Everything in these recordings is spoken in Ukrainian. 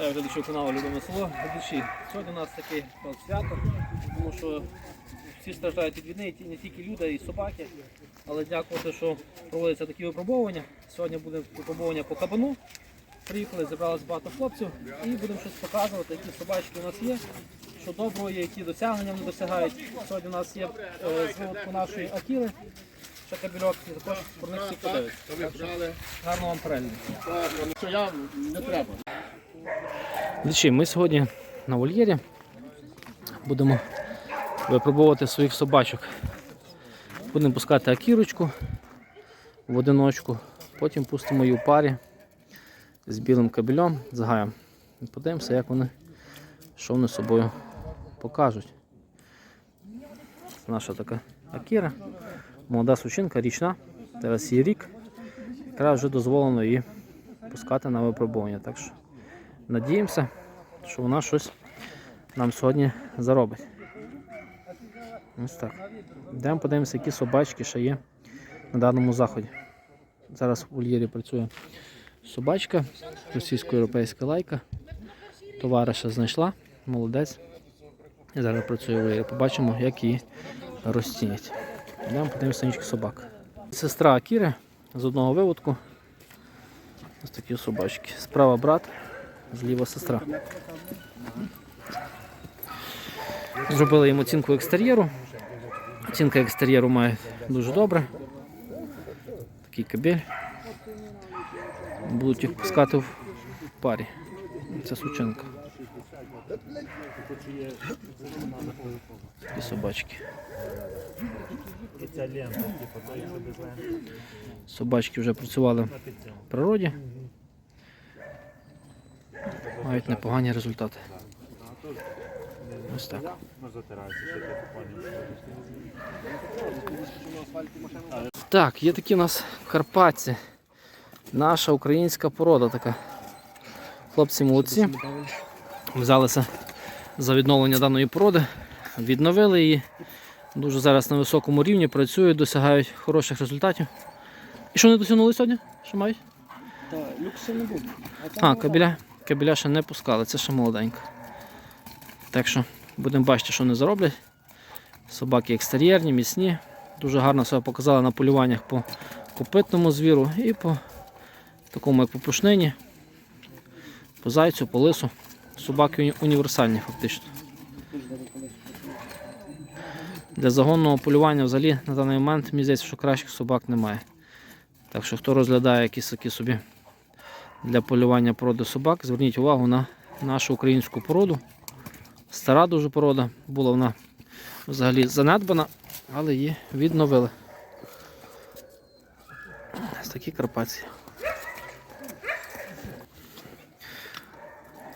Я глядачів каналу Любиме село. Глядачі, сьогодні у нас таке свято, тому що всі страждають від війни, не тільки люди, і собаки. Але дякувати, що проводяться такі випробовування. Сьогодні буде випробовування по кабану. Приїхали, зібралось багато хлопців і будемо щось показувати, які собачки у нас є, що доброго є, які досягнення вони досягають. Сьогодні у нас є е, з виводку нашої акіли, ще кабельок, і також про них всі подивиться. Гарно вам перегляду. що я не треба. Глядачі, ми сьогодні на вольєрі будемо випробовувати своїх собачок. Будемо пускати акірочку в одиночку, потім пустимо її у парі з білим кабелем, з гаєм. Подивимося, як вони, що вони собою покажуть. Наша така акіра, молода сучинка, річна, зараз її рік. Якраз вже дозволено її пускати на випробування. Так що Надіємося, що вона щось нам сьогодні заробить. Ось так. Йдемо подивимося, які собачки ще є на даному заході. Зараз в вольєрі працює собачка, російсько-європейська лайка. Товариша знайшла, молодець. І зараз працює в вольєрі. Побачимо, як її розцінять. Йдемо подивимося інших собак. Сестра Акіри з одного виводку. Ось такі собачки. Справа брат, зліва сестра. Зробили їм оцінку екстер'єру. Оцінка екстер'єру має дуже добре. Такий кабель. Будуть їх пускати в парі. Це сученка. Такі собачки. Собачки вже працювали в природі. Мають непогані результати. Ось так. Так, є такі у нас карпатці. Наша українська порода така. Хлопці молодці. Взялися за відновлення даної породи, відновили її. Дуже зараз на високому рівні працюють, досягають хороших результатів. І що вони досягнули сьогодні? Що мають? Та люкс ще не буде. А, кабеля, кабеля ще не пускали, це ще молоденька. Так що будемо бачити, що вони зароблять. Собаки екстер'єрні, міцні. Дуже гарно себе показали на полюваннях по копитному звіру і по такому, як по пушнині, по зайцю, по лису. Собаки уні- універсальні фактично. Для загонного полювання взагалі на даний момент мені здається, що кращих собак немає. Так що хто розглядає якісь такі собі для полювання породи собак. Зверніть увагу на нашу українську породу. Стара дуже порода, була вона взагалі занедбана, але її відновили. Ось такі карпаці.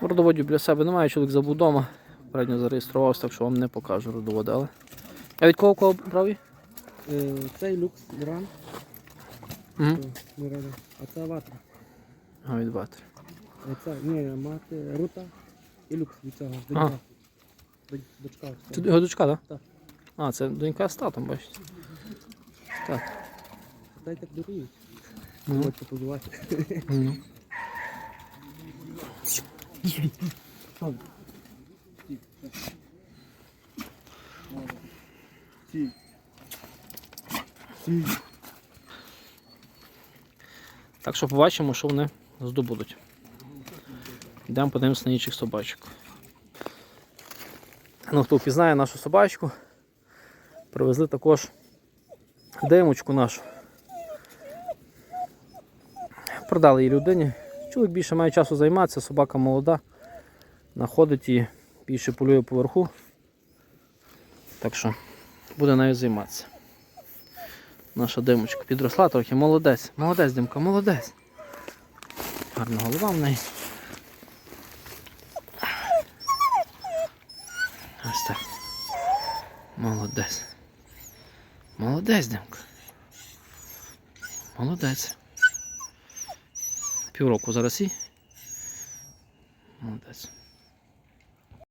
Родоводів біля себе немає, чоловік забув вдома. Передньо зареєструвався, так що вам не покажу родоводи. Але... А від кого кого брав? її? Е, Цей люкс Міран, Угу. А це ватра. А від батри. А це, ні, мати, рута і люкс від цього. Донька. Донь- Дочка. Це його дочка, так? Так. А, це донька з татом, бачите. Так. Дай так дурують. Ну. Хочете позувати. Ну. Сі. Сі. Так що побачимо, що вони здобудуть. Йдемо подивимося на інших собачок. Ну, хто впізнає нашу собачку, привезли також димочку нашу. Продали її людині. Чоловік більше має часу займатися, собака молода, знаходить її, більше полює поверху. Так що буде навіть займатися. Наша димочка підросла трохи, молодець. Молодець, димка, молодець. Гарна голова в неї. Ось так. Молодець. Молодець, димка. Молодець. Півроку зараз і. Молодець.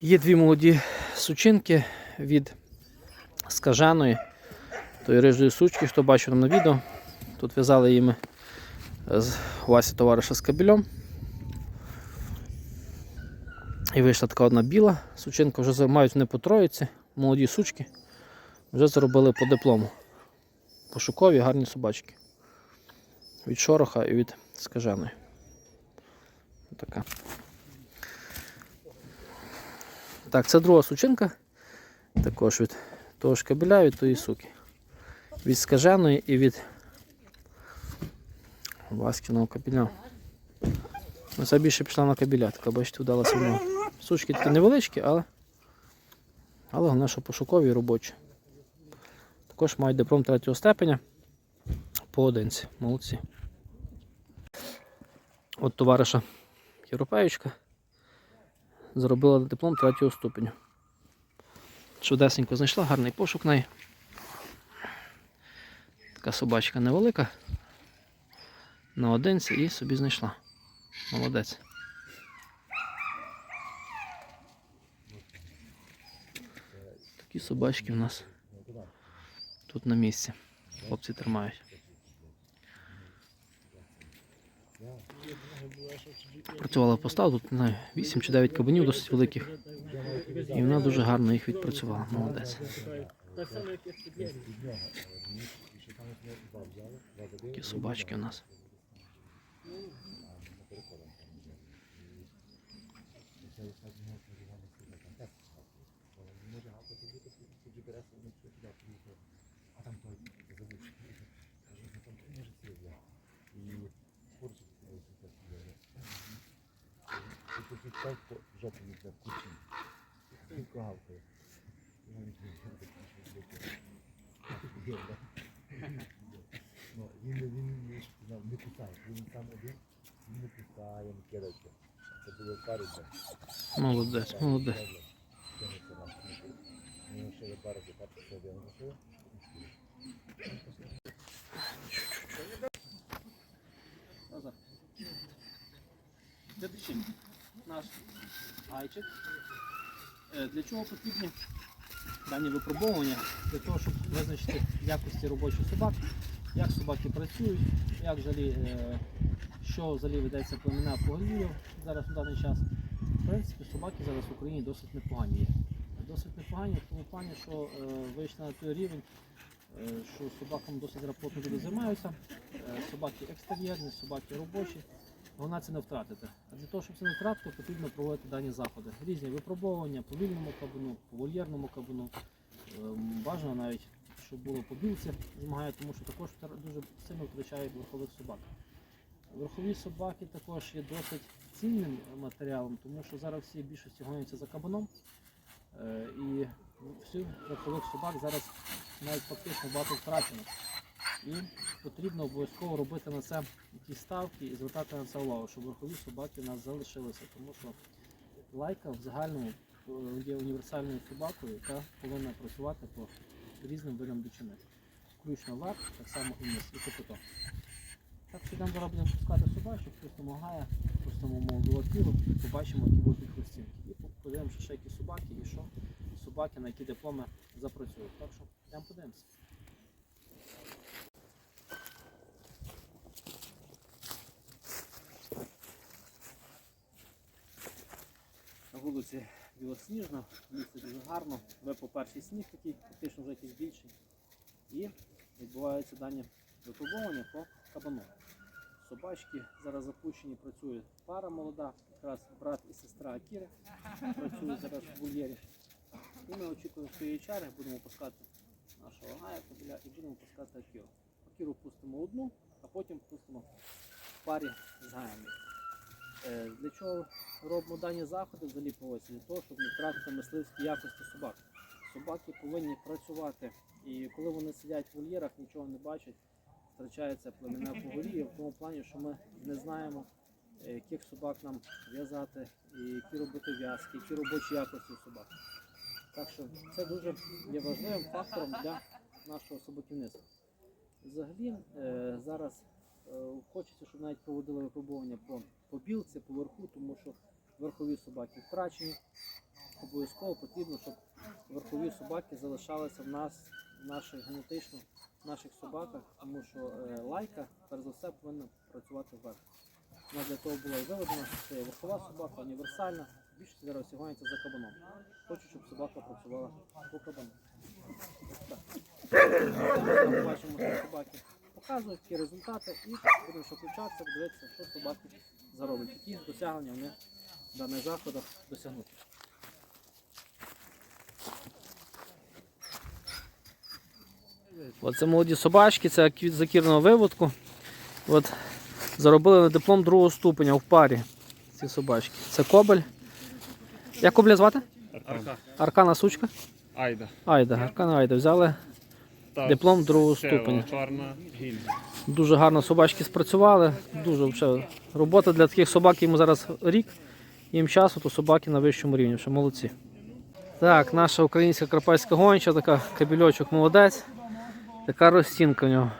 Є дві молоді сучинки від скаженої тої рижої сучки, хто бачив на відео. Тут в'язали її Васі товариша з кабелем. І вийшла така одна біла сучинка, вже мають вони по троїці, молоді сучки. Вже заробили по диплому. Пошукові гарні собачки. Від шороха і від скаженої. Така. Так, це друга сучинка. Також від того ж кабеля, від тої суки. Від скаженої і від Васькіного кабеля. Ну, це більше пішла на кабеля, така бачите, вдалася вона. Сучки такі невеличкі, але, але головне, що пошукові і робочі. Також мають диплом третього степеня поодинці. Молодці. От товариша Європеєчка зробила диплом третього ступеню. Чудесенько знайшла, гарний пошук неї. Така собачка невелика. Наодинці і собі знайшла. Молодець. Такі собачки в нас тут на місці. Хлопці тримають. Працювала постав, тут не знаю, 8 чи 9 кабанів досить великих. І вона дуже гарно їх відпрацювала. Молодець. Такі собачки у нас. Ну, він, він не, сказав, не кусає, він сам один, він не кусає, не кидається. Це було пару. Молодець, молодець. Ну. Глядачі, наш гайчик. Е, Для чого потрібні дані випробовування? Для того, щоб визначити якості робочих собак, як собаки працюють, як взагалі, е, що взагалі ведеться племена поголів'я зараз у даний час. В принципі, собаки зараз в Україні досить непогані є. Досить непогані в тому плані, що е, вийшли на той рівень, е, що собакам досить зараз люди займаються. Собаки екстер'єрні, собаки робочі. Головне це не втратити. А для того, щоб це не втратити, потрібно проводити дані заходи. Різні випробовування по вільному кабану, по вольєрному кабану. Ем, Бажано навіть, щоб було по білці змагає, тому що також дуже сильно втрачають верхових собак. Верхові собаки також є досить цінним матеріалом, тому що зараз всі більшості гоняться за кабаном. Е, І всіх верхових собак зараз навіть фактично багато втрачено. І потрібно обов'язково робити на це якісь ставки і звертати на це увагу, щоб верхові собаки у нас залишилися. Тому що лайка в загальному е, є універсальною собакою, яка повинна працювати по різним видам дичини. Включно лап, так само і мис, і копито. Так що йдемо зараз будемо пускати собачок, пустимо гая, пустимо акіру, побачимо, які будуть їх розцінки. І подивимося ще які собаки і що собаки, на які дипломи запрацюють. Так що йдемо подивимося. На вулиці білосніжно, місце дуже гарно. Випав перший сніг такий, фактично вже якийсь більший. І відбуваються дані випробування по кабану. Собачки зараз запущені, працює пара молода, якраз брат і сестра Акіри працюють зараз в вольєрі. І ми очікуємо своєї черги, будемо пускати нашого гая кабеля і будемо пускати Акіру. Акіру пустимо одну, а потім пустимо в парі з гаями. Е, Для чого робимо дані заходи взагалі по осі? Для того, щоб не втратити мисливські якості собак. Собаки повинні працювати. І коли вони сидять в вольєрах, нічого не бачать, втрачається племена поголів'я в тому плані, що ми не знаємо, е, яких собак нам в'язати, які робити в'язки, які робочі якості собак. Так що це дуже є важливим фактором для нашого собаківництва. Взагалі е, зараз хочеться, щоб навіть проводили випробування по, по білці, по верху, тому що верхові собаки втрачені. Обов'язково потрібно, щоб верхові собаки залишалися в нас, в наших генетично, в наших собаках, тому що е, лайка, перш за все, повинна працювати вверх. Вона для того була і виведена, це є верхова собака, універсальна, більшість зараз сягаються за кабаном. Хочу, щоб собака працювала по кабану. Так. Ми Бачимо, що собаки показують які результати і будемо ще включатися, подивитися, що собаки зароблять, які досягнення вони в даних заходах досягнуть. Оце молоді собачки, це від закірного виводку. От, заробили на диплом другого ступеня в парі ці собачки. Це кобель. Як кобля звати? Арка. Аркана сучка? Айда. Айда, Аркана Айда. Взяли диплом другого ступеня. Дуже гарно собачки спрацювали. Дуже взагалі, робота для таких собак йому зараз рік. Їм часу, то собаки на вищому рівні. Ще молодці. Так, наша українська карпатська гонча, така кабельочок молодець. Така розцінка в нього.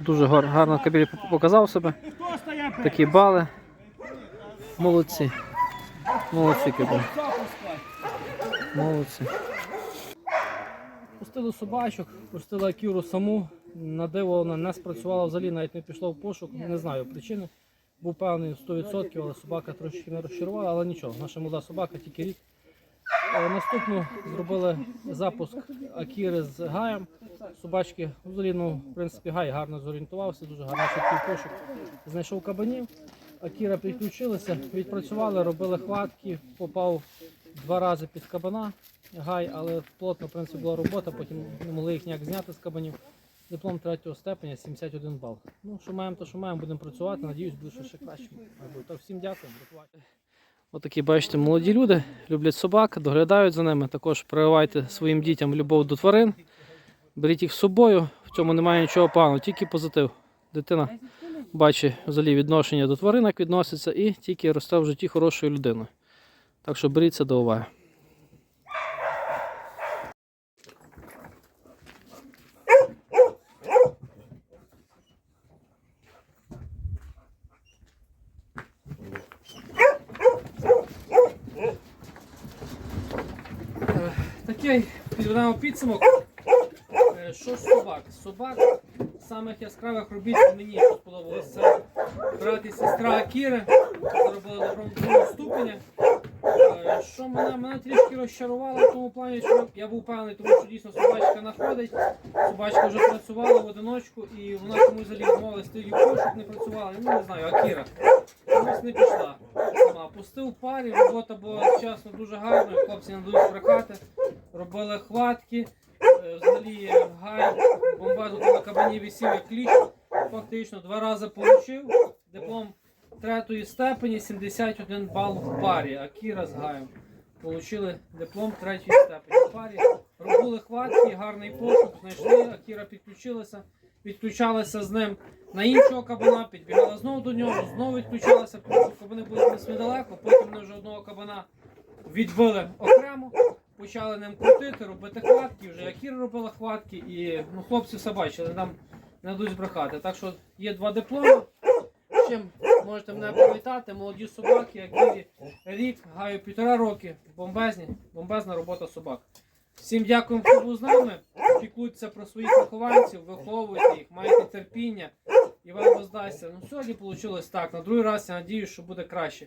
Дуже гар- гарно кабель показав себе. Такі бали. Молодці. Молодці кабель. Молодці. Пустили собачок, пустили акюру саму. На диво вона не спрацювала взагалі, навіть не пішла в пошук. Не знаю причини. Був певний 100%, але собака трошки не розчарувала, але нічого. Наша молода собака тільки рік. Е, Наступну зробили запуск Акіри з Гаєм. Собачки, взагалі, ну, в принципі, Гай гарно зорієнтувався, дуже гарно швидкий пошук. Знайшов кабанів. Акіра підключилися, відпрацювали, робили хватки, попав два рази під кабана. Гай, але плотно в принципі, була робота, потім не могли їх ніяк зняти з кабанів. Диплом третього степеня 71 бал. Ну, що маємо, то що маємо, будемо працювати. Надіюсь, буде ще ще краще. Так, всім дякую. Отакі, бачите, молоді люди люблять собак, доглядають за ними. Також прививайте своїм дітям любов до тварин. Беріть їх з собою, в цьому немає нічого поганого, тільки позитив. Дитина бачить взагалі відношення до тварин, як відноситься, і тільки росте в житті хорошою людиною. Так що беріть це до уваги. Такий підведемо підсумок. Е, Що з собак? Собак самих яскравих робіт мені сподобалося. Брат і сестра Акіри, зробили добром другого ступеня. Що мене, мене трішки розчарувало в тому плані, що я був певний, тому що дійсно собачка знаходить. Собачка вже працювала в одиночку і вона комусь взагалі відмовилась тоді пошук не працювала. Ну не знаю, Акіра. Комусь не пішла. Сама пустив парі, робота була чесно дуже гарною, хлопці не дають брехати. Робили хватки, е, взагалі гай, бомбазу на кабані висів як кліщ. Фактично два рази отримав. Диплом третьої степені 71 бал в парі. Акіра з Гаєм. Получили диплом третьої степені в парі. Робили хватки, гарний пошук, знайшли, Акіра підключилася, відключалася з ним на іншого кабана, підбігала знову до нього, знову відключалася, кабани були десь недалеко, потім вони вже одного кабана відбили окремо, почали ним крутити, робити хватки, вже Акіра робила хватки, і ну, хлопці все бачили, нам не дадуть збрехати. Так що є два дипломи. Чим можете мене привітати, молоді собаки, які рік, гаю півтора роки, бомбезні, бомбезна робота собак. Всім дякуємо, хто був з нами. Піклуйтеся про своїх вихованців, виховуйте їх, майте терпіння і вам воздасться. Ну сьогодні вийшло так. На другий раз я надіюсь, що буде краще.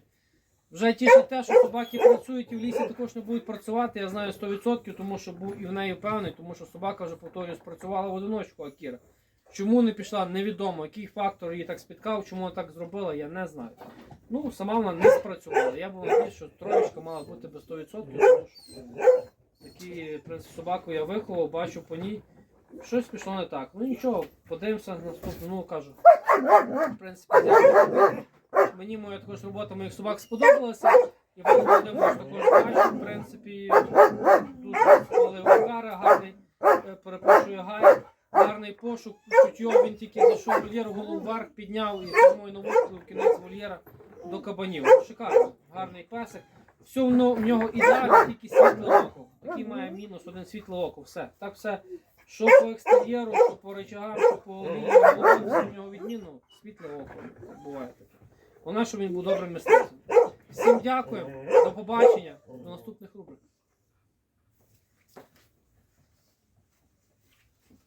Вже тішить те, що собаки працюють і в лісі також не будуть працювати. Я знаю 100%, тому що був і в неї впевнений, тому що собака вже повторюю, спрацювала в одиночку Акіра. Чому не пішла, невідомо. Який фактор її так спіткав, чому вона так зробила, я не знаю. Ну, сама вона не спрацювала. Я був надіюсь, що троєчка мала бути без 100%, тому що такі собаку я виховав, бачу по ній. Щось пішло не так. Ну нічого, подивимося наступну, ну кажу. В принципі, дякую. Мені моя також робота моїх собак сподобалася. І ви Володимир також бачу, в принципі, дуже коли гарний, е, перепрошую Гай, гарний пошук. Чутьо він тільки зайшов в вольєр, голову вверх підняв і прямою наводкою в кінець вольєра до кабанів. Шикарно, гарний песик. Все в но- в нього ідеально, тільки світле око. Такий має мінус, один світле око. Все. Так все. Що по екстер'єру, що по речагам, що по лінії все в нього відмінно, світле око. Буває таке. Головне, щоб він був добрим мисливцем. Всім дякую, до побачення, до наступних рубрик.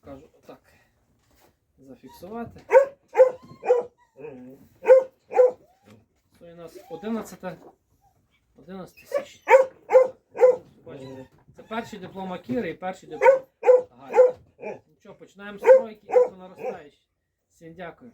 Кажу отак. Зафіксувати. Це у нас 11 11 січня. Бачите, Це перший диплом Акіри і перший диплом Гарі. Ну що, починаємо з тройки, і по наростаючій. Всім дякую.